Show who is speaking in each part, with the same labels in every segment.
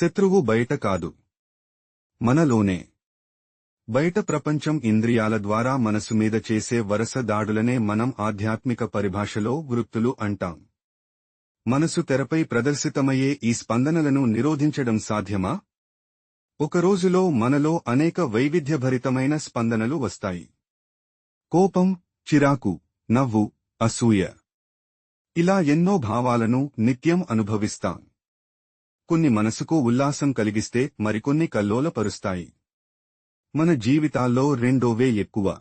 Speaker 1: శత్రువు బయట కాదు. మనలోనే. బయట ప్రపంచం ఇంద్రియాల ద్వారా మనసు మీద చేసే వరస దాడులనే మనం ఆధ్యాత్మిక పరిభాషలో వృత్తులు అంటాం. మనసు తెరపై ప్రదర్శితమయ్యే ఈ స్పందనలను నిరోధించడం సాధ్యమా? ఒక రోజులో మనలో అనేక వైవిధ్యభరితమైన స్పందనలు వస్తాయి. కోపం చిరాకు నవ్వు అసూయ. ఇలా ఎన్నో భావాలను నిత్యం అనుభవిస్తాం. కొన్ని మనసుకు ఉల్లాసం కలిగిస్తే మరికొన్ని కల్లోలపరుస్తాయి. మన జీవితాల్లో రెండోవే ఎక్కువ.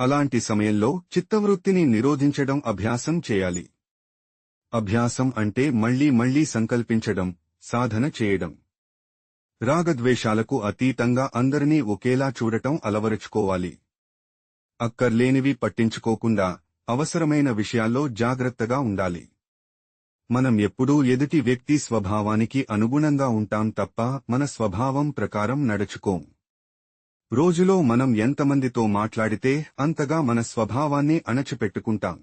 Speaker 1: అలాంటి సమయంలో చిత్తవృత్తిని నిరోధించడం అభ్యాసం చేయాలి. అభ్యాసం అంటే మళ్ళీ మళ్ళీ సంకల్పించడం సాధన చేయడం. రాగద్వేషాలకు అతీతంగా అందరినీ ఒకేలా చూడటం అలవరుచుకోవాలి. అక్కర్లేనివి పట్టించుకోకుండా అవసరమైన విషయాల్లో జాగ్రత్తగా ఉండాలి. మనం ఎప్పుడూ ఎదుటి వ్యక్తి స్వభావానికి అనుగుణంగా ఉంటాం తప్ప మన స్వభావం ప్రకారం నడుచుకోం. రోజులో మనం ఎంతమందితో మాట్లాడితే అంతగా మన స్వభావాన్ని అణచిపెట్టుకుంటాం.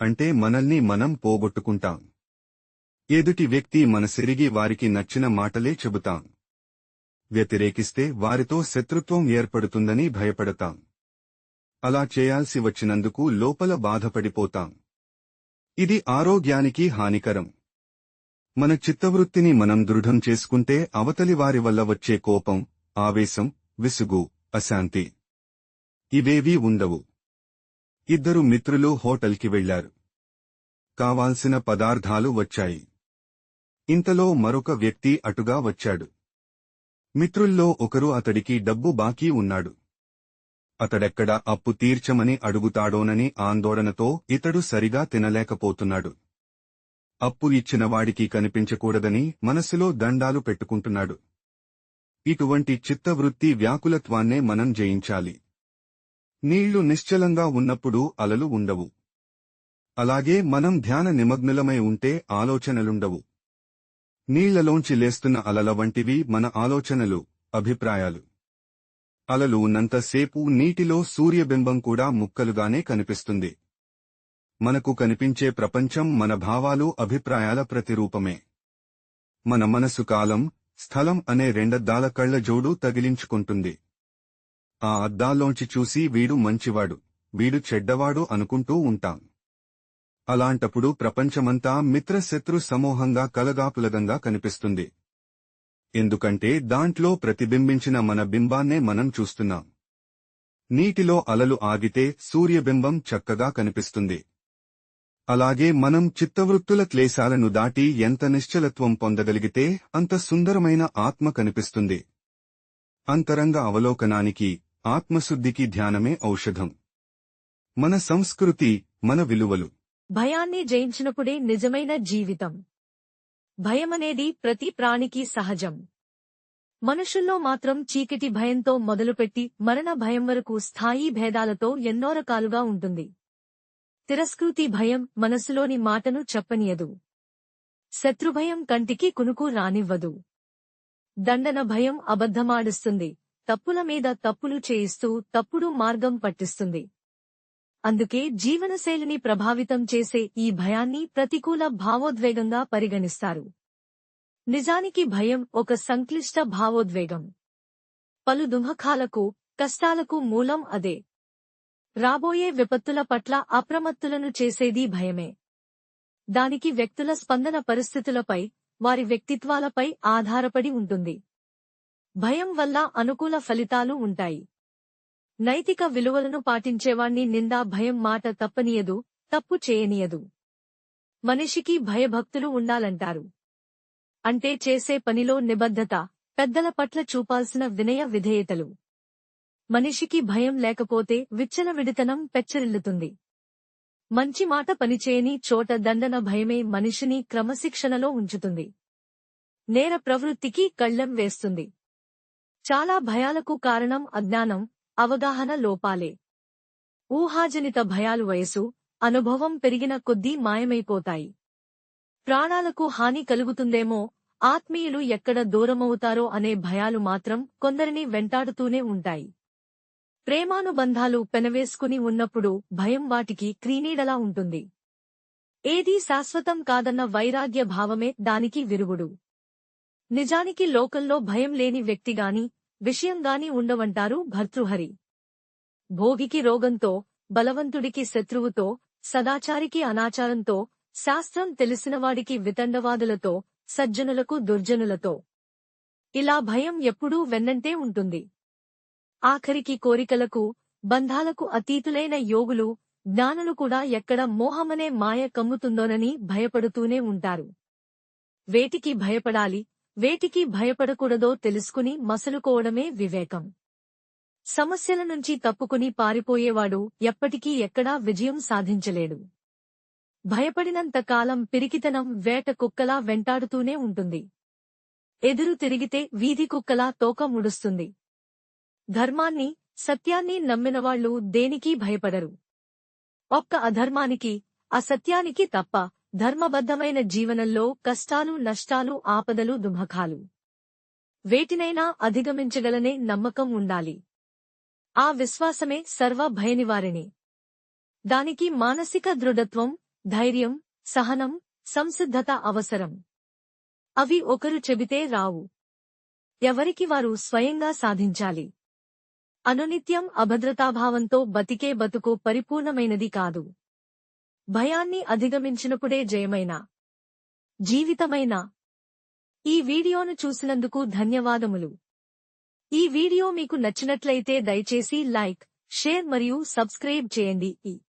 Speaker 1: అంటే మనల్ని మనం పోగొట్టుకుంటాం. ఎదుటి వ్యక్తి మనసిరిగి వారికి నచ్చిన మాటలే చెబుతాం. వ్యతిరేకిస్తే వారితో శత్రుత్వం ఏర్పడుతుందని భయపడతాం. అలా చేయాల్సి వచ్చినందుకు లోపల బాధపడిపోతాం. ఇది ఆరోగ్యానికి హానికరం. మన చిత్తవృత్తిని మనం దృఢం చేసుకుంటే అవతలి వారి వల్ల వచ్చే కోపం ఆవేశం విసుగు అశాంతి ఇవేవీ ఉండవు. ఇద్దరు మిత్రులు హోటల్కి వెళ్ళారు కావాల్సిన పదార్థాలు వచ్చాయి. ఇంతలో మరొక వ్యక్తి అటుగా వచ్చాడు. మిత్రుల్లో ఒకరు అతడికి డబ్బు బాకీ ఉన్నాడు. అతడెక్కడ అప్పు తీర్చమని అడుగుతాడోనని ఆందోళనతో ఇతడు సరిగా తినలేకపోతున్నాడు. అప్పు ఇచ్చిన వాడికి కనిపించకూడదని మనసులో దండాలు పెట్టుకుంటున్నాడు. ఇటువంటి చిత్తవృత్తి వ్యాకులత్వాన్నే మనం జయించాలి. నీళ్ళు నిశ్చలంగా ఉన్నప్పుడు అలలు ఉండవు. అలాగే మనం ధ్యాన నిమగ్నులమై ఉంటే ఆలోచనలుండవు. నీళ్ళలోంచి లేస్తున్న అలల వంటివి మన ఆలోచనలు అభిప్రాయాలు. అలలు ఉన్నంతసేపు నీటిలో సూర్యబింబం కూడా ముక్కలుగానే కనిపిస్తుంది. మనకు కనిపించే ప్రపంచం మన భావాలు అభిప్రాయాల ప్రతిరూపమే. మన మనసు కాలం స్థలం అనే రెండద్దాల కళ్ళ జోడు తగిలించుకుంటుంది. ఆ అద్దాల్లోంచి చూసి వీడు మంచివాడు వీడు చెడ్డవాడు అనుకుంటూ ఉంటాం. అలాంటప్పుడు ప్రపంచమంతా మిత్రశత్రు సమూహంగా కలగాపులగంగా కనిపిస్తుంది. ఎందుకంటే దాంట్లో ప్రతిబింబించిన మన బింబాన్నే మనం చూస్తున్నాం. నీటిలో అలలు ఆగితే సూర్యబింబం చక్కగా కనిపిస్తుంది. అలాగే మనం చిత్తవృత్తుల క్లేశాలను దాటి ఎంత నిశ్చలత్వం పొందగలిగితే అంత సుందరమైన ఆత్మ కనిపిస్తుంది. అంతరంగ అవలోకనానికి ఆత్మశుద్ధికి ధ్యానమే ఔషధం. మన సంస్కృతి మన విలువలు.
Speaker 2: భయాన్ని జయించినప్పుడే నిజమైన జీవితం. భయమనేది ప్రతి ప్రాణికి సహజం. మనుషుల్లో మాత్రం చీకటి భయంతో మొదలుపెట్టి మరణ భయం వరకు స్థాయి భేదాలతో ఎన్నో రకాలుగా ఉంటుంది. తిరస్కృతి భయం మనసులోని మాటను చెప్పనీయదు. శత్రుభయం కంటికి కునుకు రానివ్వదు. దండన భయం అబద్ధమాడుస్తుంది. తప్పుల మీద తప్పులు చేయిస్తూ తప్పుడు మార్గం పట్టిస్తుంది. అందుకే జీవనశైలిని ప్రభావితం చేసే ఈ భయాన్ని ప్రతికూల భావోద్వేగంగా పరిగణిస్తారు. నిజానికి భయం ఒక సంక్లిష్ట భావోద్వేగం. పలు దుమఖాలకు కష్టాలకు మూలం అదే. రాబోయే విపత్తుల పట్ల అప్రమత్తులను చేసేది భయమే. దానికి వ్యక్తుల స్పందన పరిస్థితులపై వారి వ్యక్తిత్వాలపై ఆధారపడి ఉంటుంది. భయం వల్ల అనుకూల ఫలితాలు ఉంటాయి. నైతిక విలువలను పాటించేవాణ్ణి నిందా భయం మాట తప్పనీయదు తప్పు చేయనీయదు. మనిషికి భయభక్తులు ఉండాలంటారు. అంటే చేసే పనిలో నిబద్ధత పెద్దల పట్ల చూపాల్సిన వినయ విధేయతలు. మనిషికి భయం లేకపోతే విచ్చలవిడితనం పెచ్చరిల్లుతుంది. మంచి మాట పనిచేయని చోట దండన భయమే మనిషిని క్రమశిక్షణలో ఉంచుతుంది. నేర ప్రవృత్తికి కళ్ళెం వేస్తుంది. చాలా భయాలకు కారణం అజ్ఞానం అవగాహన లోపాలే. ఊహాజనిత భయాలు వయసు అనుభవం పెరిగిన కొద్దీ మాయమైపోతాయి. ప్రాణాలకు హాని కలుగుతుందేమో ఆత్మీయులు ఎక్కడ దూరమవుతారో అనే భయాలు మాత్రం కొందరిని వెంటాడుతూనే ఉంటాయి. ప్రేమానుబంధాలు పెనవేసుకుని ఉన్నప్పుడు భయం వాటికి క్రీనీడలా ఉంటుంది. ఏదీ శాశ్వతం కాదన్న వైరాగ్య భావమే దానికి విరుగుడు. నిజానికి లోకంలో భయం లేని వ్యక్తిగాని విషయంగాని ఉండవంటారు భర్తృహరి. భోగికి రోగంతో బలవంతుడికి శత్రువుతో సదాచారికి అనాచారంతో శాస్త్రం తెలిసినవాడికి వితండవాదులతో సజ్జనులకు దుర్జనులతో. ఇలా భయం ఎప్పుడూ వెన్నంటే ఉంటుంది. ఆఖరికి కోరికలకు బంధాలకు అతీతులైన యోగులు జ్ఞానులు కూడా ఎక్కడ మోహమనే మాయ కమ్ముతుందోనని భయపడుతూనే ఉంటారు. వేటికి భయపడాలి వేటికి భయపడకూడదో తెలుసుకుని మసలుకోవడమే వివేకం. సమస్యల నుంచి తప్పుకుని పారిపోయేవాడు ఎప్పటికీ ఎక్కడా విజయం సాధించలేడు. భయపడినంత కాలం పిరికితనం వేట కుక్కలా వెంటాడుతూనే ఉంటుంది. ఎదురు తిరిగితే వీధి కుక్కలా తోక ముడుస్తుంది. ధర్మాన్ని సత్యాన్ని నమ్మినవాళ్ళు దేనికీ భయపడరు. ఒక్క అధర్మానికి అసత్యానికి తప్ప ధర్మబద్ధమైన జీవనంలో కష్టాలు నష్టాలు ఆపదలు దుమఖాలు వేటినైనా అధిగమించగలనే నమ్మకం ఉండాలి. ఆ విశ్వాసమే సర్వ భయనివారిణి. దానికి మానసిక దృఢత్వం ధైర్యం సహనం సంసిద్ధత అవసరం. అవి ఒకరు చెబితే రావు. ఎవరికి వారు స్వయంగా సాధించాలి? అనునిత్యం అభద్రతాభావంతో బతికే బతుకు పరిపూర్ణమైనది కాదు. భయాన్ని అధిగమించినప్పుడే జయమైన? జీవితమైన? ఈ వీడియోను చూసినందుకు ధన్యవాదములు. ఈ వీడియో మీకు నచ్చినట్లయితే దయచేసి లైక్ షేర్ మరియు సబ్స్క్రైబ్ చేయండి. ఈ